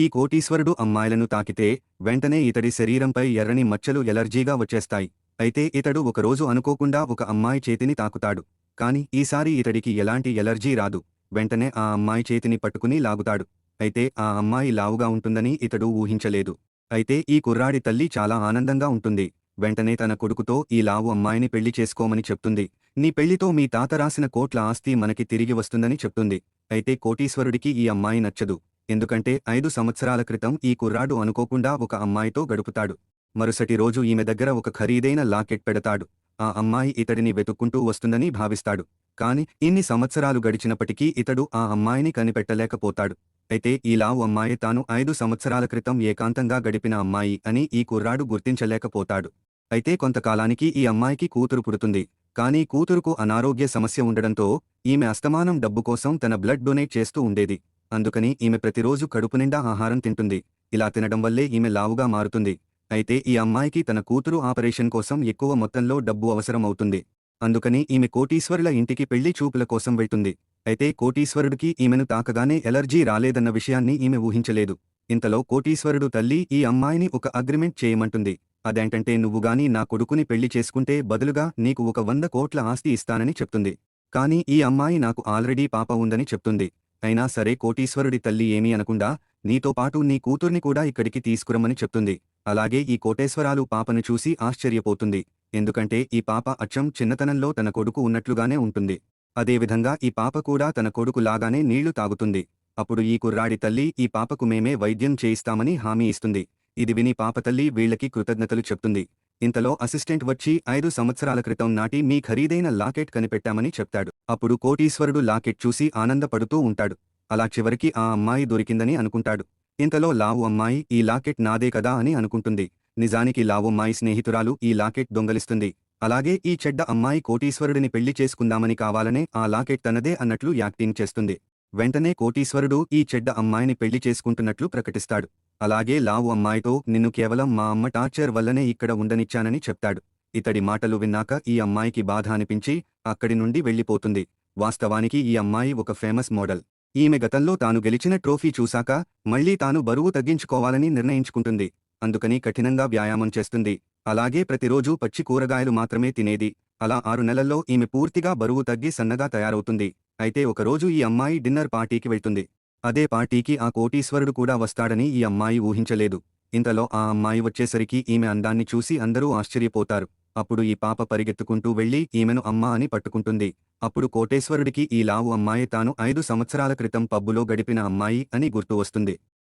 ఈ కోటీశ్వరుడు అమ్మాయిలను తాకితే వెంటనే ఇతడి శరీరంపై ఎర్రని మచ్చలు ఎలర్జీగా వచ్చేస్తాయి. అయితే ఇతడు ఒకరోజు అనుకోకుండా ఒక అమ్మాయి చేతిని తాకుతాడు. కాని ఈసారి ఇతడికి ఎలాంటి ఎలర్జీ రాదు. వెంటనే ఆ అమ్మాయి చేతిని పట్టుకుని లాగుతాడు. అయితే ఆ అమ్మాయి లావుగా ఉంటుందని ఇతడు ఊహించలేదు. అయితే ఈ కుర్రాడి తల్లి చాలా ఆనందంగా ఉంటుంది. వెంటనే తన కొడుకుతో ఈ లావు అమ్మాయిని పెళ్ళి చేసుకోమని చెప్తుంది. నీ పెళ్ళితో మీ తాత రాసిన కోట్ల ఆస్తి మనకి తిరిగి వస్తుందని చెప్తుంది. అయితే కోటీశ్వరుడికి ఈ అమ్మాయి నచ్చదు. ఎందుకంటే ఐదు సంవత్సరాల క్రితం ఈ కుర్రాడు అనుకోకుండా ఒక అమ్మాయితో గడుపుతాడు. మరుసటి రోజు ఈమె దగ్గర ఒక ఖరీదైన లాకెట్ పెడతాడు. ఆ అమ్మాయి ఇతడిని వెతుక్కుంటూ వస్తుందని భావిస్తాడు. కాని ఇన్ని సంవత్సరాలు గడిచినప్పటికీ ఇతడు ఆ అమ్మాయిని కనిపెట్టలేకపోతాడు. అయితే ఈ లావు అమ్మాయి తాను ఐదు సంవత్సరాల క్రితం ఏకాంతంగా గడిపిన అమ్మాయి అని ఈ కుర్రాడు గుర్తించలేకపోతాడు. అయితే కొంతకాలానికి ఈ అమ్మాయికి కూతురు పుడుతుంది. కానీ కూతురుకు అనారోగ్య సమస్య ఉండడంతో ఈమె అస్తమానం డబ్బు కోసం తన బ్లడ్ డొనేట్ చేస్తూ ఉండేది. అందుకని ఈమె ప్రతిరోజు కడుపు నిండా ఆహారం తింటుంది. ఇలా తినడం వల్లే ఈమె లావుగా మారుతుంది. అయితే ఈ అమ్మాయికి తన కూతురు ఆపరేషన్ కోసం ఎక్కువ మొత్తంలో డబ్బు అవసరం అవుతుంది అందుకని ఈమె కోటీశ్వరుల ఇంటికి పెళ్ళి చూపుల కోసం వెళ్తుంది. అయితే కోటీశ్వరుడికి ఈమెను తాకగానే ఎలర్జీ రాలేదన్న విషయాన్ని ఈమె ఊహించలేదు. ఇంతలో కోటీశ్వరుడు తల్లి ఈ అమ్మాయిని ఒక అగ్రిమెంట్ చేయమంటుంది. అదేంటంటే నువ్వుగాని నా కొడుకుని పెళ్ళి చేసుకుంటే బదులుగా నీకు ఒక వంద కోట్ల ఆస్తి ఇస్తానని చెప్తుంది. కానీ ఈ అమ్మాయి నాకు ఆల్రెడీ పాప ఉందని చెప్తుంది. అయినా సరే కోటీశ్వరుడి తల్లి ఏమీ అనకుండా నీతో పాటు నీ కూతుర్ని కూడా ఇక్కడికి తీసుకురమ్మని చెప్తుంది. అలాగే ఈ కోటేశ్వరాలు పాపను చూసి ఆశ్చర్యపోతుంది. ఎందుకంటే ఈ పాప అచ్చం చిన్నతనంలో తన కొడుకు ఉన్నట్లుగానే ఉంటుంది. అదేవిధంగా ఈ పాప కూడా తన కొడుకు లాగానే నీళ్ళు తాగుతుంది. అప్పుడు ఈ కుర్రాడి తల్లి ఈ పాపకు మేమే వైద్యం చేయిస్తామని హామీ ఇస్తుంది. ఇది విని పాప తల్లి వీళ్ళకి కృతజ్ఞతలు చెప్తుంది. ఇంతలో అసిస్టెంట్ వచ్చి ఐదు సంవత్సరాల క్రితం నాటి మీ ఖరీదైన లాకెట్ కనిపెట్టామని చెప్తాడు. అప్పుడు కోటీశ్వరుడు లాకెట్ చూసి ఆనందపడుతూ ఉంటాడు. అలా చివరికి ఆ అమ్మాయి దొరికిందని అనుకుంటాడు. ఇంతలో లావు అమ్మాయి ఈ లాకెట్ నాదే కదా అని అనుకుంటుంది. నిజానికి లావు అమ్మాయి స్నేహితురాలు ఈ లాకెట్ దొంగలిస్తుంది. అలాగే ఈ చెడ్డ అమ్మాయి కోటీశ్వరుడిని పెళ్ళి చేసుకుందామని కావాలనే ఆ లాకెట్ తనదే అన్నట్లు యాక్టింగ్ చేస్తుంది. వెంటనే కోటీశ్వరుడు ఈ చెడ్డ అమ్మాయిని పెళ్ళి చేసుకుంటున్నట్లు ప్రకటిస్తాడు. అలాగే లావు అమ్మాయితో నిన్ను కేవలం మా అమ్మ టార్చర్ వల్లనే ఇక్కడ ఉండనిచ్చానని చెప్తాడు. ఇతడి మాటలు విన్నాక ఈ అమ్మాయికి బాధ అనిపించి అక్కడి నుండి వెళ్ళిపోతుంది. వాస్తవానికి ఈ అమ్మాయి ఒక ఫేమస్ మోడల్. ఈమె గతంలో తాను గెలిచిన ట్రోఫీ చూశాక మళ్ళీ తాను బరువు తగ్గించుకోవాలని నిర్ణయించుకుంటుంది. అందుకని కఠినంగా వ్యాయామం చేస్తుంది. అలాగే ప్రతిరోజూ పచ్చి కూరగాయలు మాత్రమే తినేది. అలా ఆరు నెలల్లో ఈమె పూర్తిగా బరువు తగ్గి సన్నగా తయారవుతుంది. అయితే ఒకరోజు ఈ అమ్మాయి డిన్నర్ పార్టీకి వెళ్తుంది. అదే పార్టీకి ఆ కోటీశ్వరుడు కూడా వస్తాడని ఈ అమ్మాయి ఊహించలేదు. ఇంతలో ఆ అమ్మాయి వచ్చేసరికి ఈమె అందాన్ని చూసి అందరూ ఆశ్చర్యపోతారు. అప్పుడు ఈ పాప పరిగెత్తుకుంటూ వెళ్ళి ఈమెను అమ్మా అని పట్టుకుంటుంది. అప్పుడు కోటేశ్వరుడికి ఈ లావు అమ్మాయి తాను ఐదు సంవత్సరాల క్రితం పబ్బులో గడిపిన అమ్మాయి అని గుర్తు వస్తుంది.